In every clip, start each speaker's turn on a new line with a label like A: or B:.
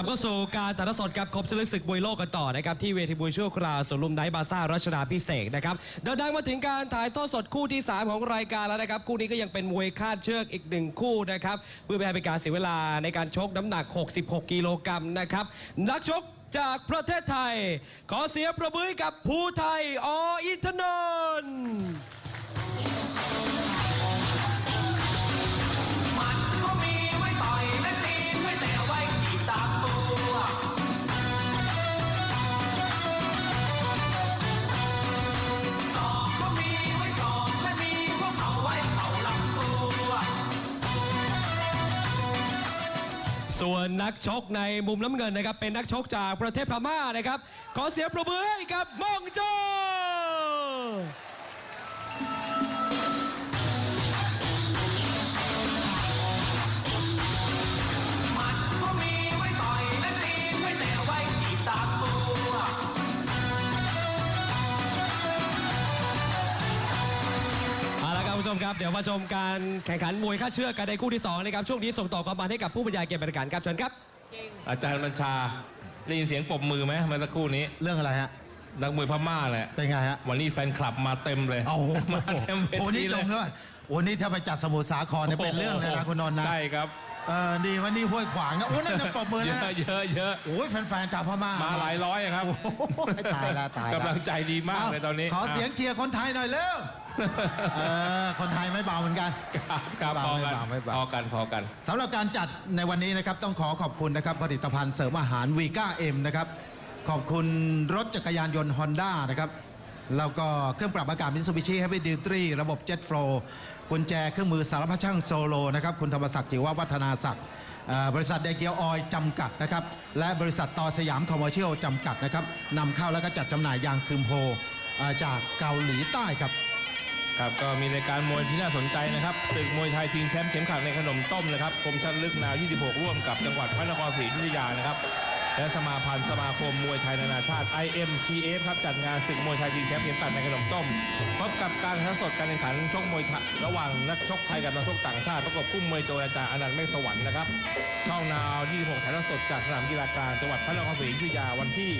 A: กลับเข้าสู่การถ่ายทอดสดกับครบชลึกศึกมวยโลกกันต่อนะครับที่เวทีมวยชั่วคราวสวนลุมไนท์บาซ่ารัชดาพิเศษกนะครับเดินทางมาถึงการถ่ายทอดสดคู่ที่ 3 ของรายการแล้วนะครับคู่นี้ก็ยังเป็นมวยคาดเชือกอีกหนึ่งคู่นะครับเพื่อไม่ให้เป็นการเสียเวลาในการชกน้ำหนัก 66 กิโลกรัมนะครับนักชกจากประเทศไทย ขอเสียงประมือให้กับภูไทยออินทนนท์ ส่วนนักชกในมุมน้ำเงินนะครับ เป็นนักชกจากประเทศพม่านะครับ ขอเสียงประมือให้กับมองโจ ผู้ชมครับ เดี๋ยวมาชมการแข่งขันมวยค่าดเชือกกันในคู่ที่2นะครับ ช่วงนี้ส่งต่อความมันให้กับผู้บรรยายเกมบรรยากาศครับเชิญครับ
B: อาจารย์บัญชาได้ยินเสียงปรบมือไหมเมื่อสักครู่นี้
C: เรื่องอะไรฮะ
B: นักมวยพม่าแหละ
C: เป็นไงฮะ
B: วันนี้แฟนคลับมาเต็มเลย
C: โอ้โห
B: มาเต็มเว
C: โอ้โห
B: ที
C: นี่
B: เล
C: ตร
B: ย
C: งด้วยโอ้นี่ถ้าไปจัดสมุทรสาครเนี่ยเป็นเรื่องเลยนะคุณนนท์นะ
B: ใช่ครับ
C: เออดีวันนี้ห้วยขวางนะ โอ้นั่นจะปรบมือ
B: เย
C: นะ
B: อะเยอะเยอะ
C: โอ้ยแฟนๆชาวพม่า
B: มา
C: มา
B: หลายร้อยอะครับ
C: โอ้โหตายแล้วตายแล้ว
B: กำลังใจดีมากเลยตอนนี้
C: ขอเสียงเชียร์คนไทยหน่อยเร็ว เออคนไทยไม่เบาเหมือนกัน
B: ครับครับพอ
C: ไม่
B: กัน
C: เบาไม่เบา
B: พอกันพอกัน
C: สำหรับการจัดในวันนี้นะครับต้องขอขอบคุณนะครับผลิตภัณฑ์เสริมอาหารวีก้าเอ็มนะครับขอบคุณรถจักรยานยนต์ฮอนด้านะครับแล้วก็เครื่องปรับอากาศมิ t ซูบิชิ h ฮ v ี d ดิวตรีระบบ Jet Flow กุญแจเครื่องมือสารพัดช่างโซโลนะครับคุณธรรมศักดิ์จิววัฒนาศักดิ์เอ่อบริษัทเดเกียวออยจำกัดนะครับและบริษัทต่อสยามคอมเมอร์เชียลจำกัดนะครับนำเข้าแล้วก็จัดจำหน่ายยางคืมโพเอ่อจากเกาหลีใต้ครับ
B: ครับก็มีรายการมวยที่น่าสนใจนะครับศึกมวยไทยชิงแชมป์เข็มขัดในขนมต้มนะครับกรมชันลึกนาว 26 ร่วมกับจังหวัดพระนครศรีอยุธยานะครับและสมาพันธ์สมาคมมวยไทยนานาชาติ IMTF ครับจัดงานศึกมวยไทยชิงแชมป์เข็มขัดในขนมต้มพบกับการแข่งขันสดการแข่งขันชกมวยระหว่างนักชกไทยกับนักชกต่างชาติประกอบคู่มวยโดยอาจารย์อนันต์เมฆสวรรค์นะครับช่องนาว 26 ถ่ายทอดสดจากสนามกีฬากลางจังหวัดพระนครศรีอยุธยาวันที่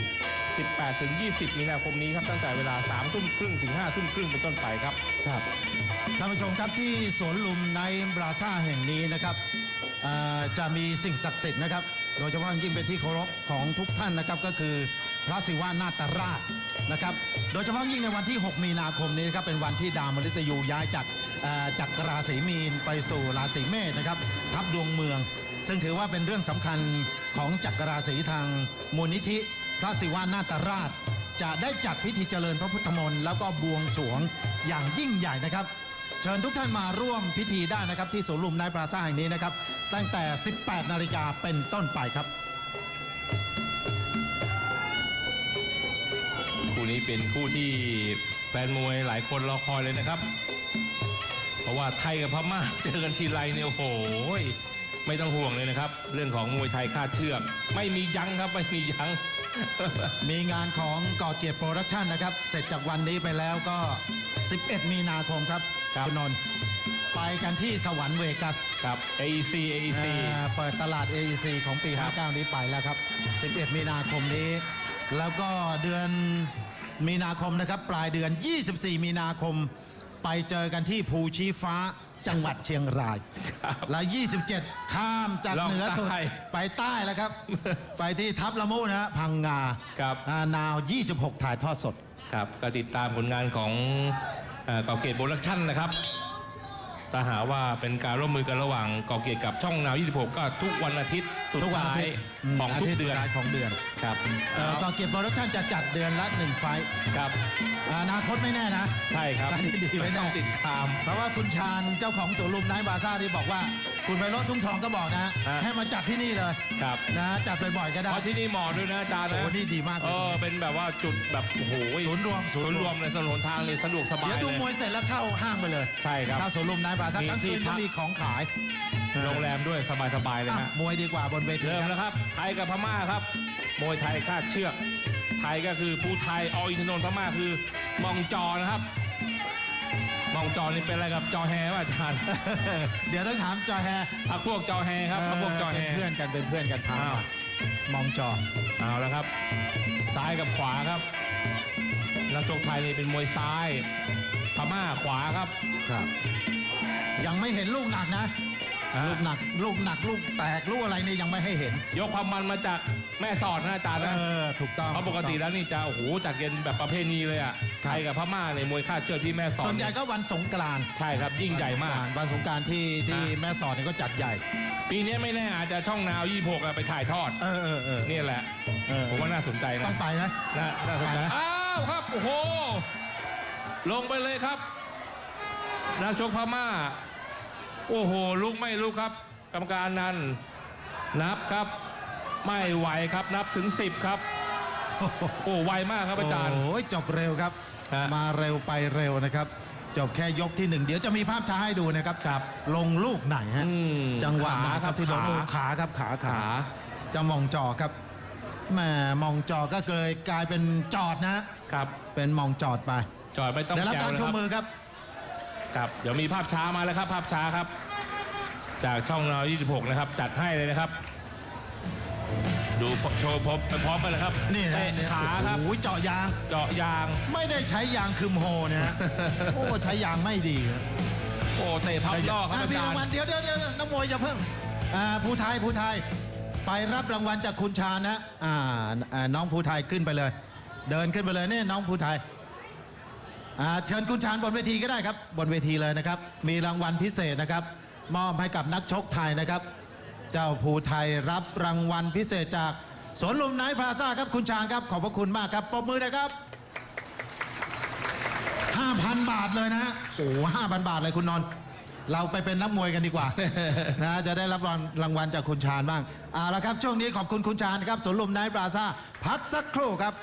B: 18 ถึง 20 มีนาคมนี้ครับตั้งแต่เวลา3ทุ่มครึ่งถึง5ทุ่มครึ่งเป็นต้นไปครับ
C: ครับท่านผู้ชมครับที่สวนลุมในบราซ่าแห่งนี้นะครับจะมีสิ่งศักดิ์สิทธิ์นะครับ โดยเฉพาะยิ่งเป็นที่เคารพของทุกท่านนะครับก็คือพระศิวะนาตราชนะครับ โดยเฉพาะยิ่งในวันที่ 6 มีนาคมนี้นะครับเป็นวันที่ดาวมฤตยูย้ายจากจากราศีมีนไปสู่ราศีเมษนะครับทับดวงเมือง ซึ่งถือว่าเป็นเรื่องสำคัญของจักรราศีทางมูลนิธิ พระศิวะนาตราช จะได้จัดพิธีเจริญพระพุทธมนต์แล้วก็บวงสรวงอย่างยิ่งใหญ่นะครับ เชิญทุกท่านมาร่วมพิธีได้นะครับ ที่สวนลุมในปราซ่าแห่งนี้นะครับ ตั้งแต่ 18 นาฬิกาเป็นต้นไปครับ
B: คู่นี้เป็นคู่ที่แฟนมวยหลายคนรอคอยเลยนะครับ เพราะว่าไทยกับพม่าเจอกันทีไรเนี่ยโอ้โหไม่ต้องห่วงเลยนะครับ เรื่องของมวยไทยคาดเชือก ไม่มียั้งครับไม่มียั้ง
C: มีงานของก่อเกียรติโปรดักชันนะครับ เสร็จจากวันนี้ไปแล้วก็ 11 มีนาคมครับ
B: ครับ
C: ณนนท์ไปกันที่สวรรค์เวกัส
B: กับ AEC AEC
C: อ่าเปิดตลาด AEC ของปี
B: ครับ
C: 59 นี้ไปแล้วครับ 11 มีนาคมนี้ แล้วก็เดือนมีนาคมนะครับ ปลายเดือน 24 มีนาคม ไปเจอกันที่ภูชีฟ้า จังหวัดเชียงราย
B: ครับ
C: แล้ว27 ข้ามจาก
B: ลง
C: เหนือสุด
B: ใต้
C: ไปใต้แล้วครับ ไปที่ทับละมุนะฮะพังงา
B: ครับ
C: อ่านาว 26 ถ่ายทอดสด
B: ครับก็ติดตามผลงานของเอ่อก่อเกียรติโปรดักชั่นนะครับ ถ้าหาว่าเป็นการร่วมมือกันระหว่างก่อเกียรติกับช่องนาว 26 ก็ทุกวันอาทิตย์ สุด
C: ทุกวัน
B: ท้า
C: อายทิตย์ม
B: ของทุกา
C: ทิตย์
B: เดือน
C: สุท้ายของเดือน
B: ครับ
C: เอ่อก่อเกียรติโปรดักชันจะจัดเดือนละหนึ่งไฟท์
B: ครับ
C: อนาคตไม่แน่นะ
B: ใช่ครับ
C: อันนี้ดีไว้แน่
B: ต้องติดตาม
C: เพราะว่าคุณชาญเจ้าของสวนลุมไนท์บาซ่าที่บอกว่าคุณไพโรจน์ทุ่งทองก็บอกนะ
B: ฮะ
C: ให้มาจัดที่นี่เลย
B: ครับ
C: นะจัดบ่อยๆก็ได้
B: เพราะที่นี่เหมาะด้วยนะอาจารย์
C: โอ้
B: นะ
C: นี่ดีมาก
B: เออเป็นแบบว่าจุดแบบโอ้โห
C: ศูนย์รวม
B: ศูนย์รวมเลยถนนทางเลยสะดวกสบาย
C: เดี๋ยวดู
B: เลย
C: มวยเสร็จแล้วเข้าห้างไปเลย
B: ใช่ครับ
C: เข้าสวนลุมไนท์บาซ่า
B: มี
C: กลางคืน
B: ที่พั
C: ก็
B: ก
C: มีของขาย
B: โรงแรมด้วยสบายๆเลย
C: อะ
B: ฮะ
C: มวยดีกว่าบนเวที
B: เริ่ม
C: ครับ
B: แล้วครับ ไทยกับพม่าครับมวยไทยคาดเชือก ไทยก็คือผู้ไทยออินทนนท์พม่าคือมองจอนะครับ มองจอนี่เป็นอะไรกับจอแฮวะอาจารย์
C: เดี๋ยวต้องถามจอแฮ
B: พักพวกจอแฮครับพักพวกจอแฮ
C: เป็นเพื่อนกันเป็นเพื่อนกันพา
B: อ้าว
C: มมองจอ
B: เอาแล้วครับ ซ้ายกับขวาครับนักชกไทยนี่เป็นมวยซ้าย พม่าขวาครับ
C: ครับ ยังไม่เห็นลูกหนักนะ
B: อ่า
C: ลูกหนักลูกหนักลูกแตกลูกอะไรนี่ยังไม่ให้เห็น
B: ยกความมันมาจากแม่สอดนะอาจารย์
C: เอ
B: นะ
C: อถูกต้อง
B: เพราะปกติแล้วนี่จะโอ้โหจัดเกณฑ์แบบประเพณีเลยอะ
C: ครั
B: ไท
C: บ
B: ยกับพม่าในยมวยค่าดเชือกที่แม่สอด
C: ส่วนใหญ่ก็วันสงกรานต์
B: ใช่ครับยิ่งใหญ่มาก
C: วันสงกรานต์ที่ที่
B: อ่า
C: แม่สอดนี่ก็จัดใหญ่
B: ปีนี้ไม่แน่อาจจะช่องนาว26อะไปถ่ายทอด
C: เออเออเออ
B: นี่แหละ
C: เออ
B: ผมว่าน่าสนใจนะ
C: ต้องไปนะ
B: น่าน่าสนใจ
C: ไปนะ
B: อ้าวครับโอ้โหลงไปเลยครับนักชกพม่า โอ้โหลุกไม่ลุกครับ กรรมการนั้นนับครับ ไม่ไหวครับนับถึง 10 ครับ โอ้ไวมากครับอาจารย์
C: โอ้ยจบเร็วครับ
B: ฮะ
C: มาเร็วไปเร็วนะครับ จบแค่ยกที่หนึ่งเดี๋ยวจะมีภาพช้าให้ดูนะครับ
B: ครับ
C: ลงลูกไหนฮะ
B: อืม
C: จังหวะไหน
B: ขา
C: ครับที่โดน
B: ขา
C: โอ้ขาครับขาขา
B: ขา
C: จะมองจอครับแหมมองจอก็เลยกลายเป็นจอดนะ
B: ครับ
C: เป็นมองจอดไป
B: จอดไม่ต้อง
C: ได้รับ
B: แจว
C: การ
B: นะ
C: ชู
B: ครับ
C: มือครับ
B: ครับเดี๋ยวมีภาพช้ามาแล้วครับ ภาพช้าครับ จากช่องนาว26 นะครับ จัดให้เลยนะครับ ดูโชว์พบไปพร้อมกันเลยครับ
C: นี่นะ
B: เตะ
C: เนี่ย
B: ขาครับ
C: โอ้โหเจาะยาง
B: เจาะยาง
C: ไม่ได้ใช้ยางคึมโฮนะฮะโอ้ใช้ยางไม่ดีครับ
B: โอ้เตะพับนอกครับ
C: อะ
B: อา
C: มี
B: จาร
C: รางวัล
B: ย์
C: เดี๋ยวเดี๋ยวเดี๋ยวนักมวยอย่าเพิ่งอ่าผู้ไทยผู้ไทย ไปรับรางวัลจากคุณชานะอ่าอ่าน้องผู้ไทยขึ้นไปเลย เดินขึ้นไปเลยนี่น้องผู้ไทย อ่าเชิญคุณชานบนเวทีก็ได้ครับ บนเวทีเลยนะครับ มีรางวัลพิเศษนะครับ มอบให้กับนักชกไทยนะครับ เจ้าภูไทยรับรางวัลพิเศษจากสวนลุมไนท์พลาซ่าครับคุณชานครับ ขอบพระคุณมากครับปรบมือนะครับ 5,000 บาทเลยนะฮะโอ้ห้าพันบาทเลยคุณนนท์เราไปเป็นนักมวยกันดีกว่า นะจะได้รับรางวัลจากคุณชาญบ้างเอาละครับช่วงนี้ขอบคุณคุณชาญครับสวนลุมไนท์พลาซ่าพักสักครู่ครับ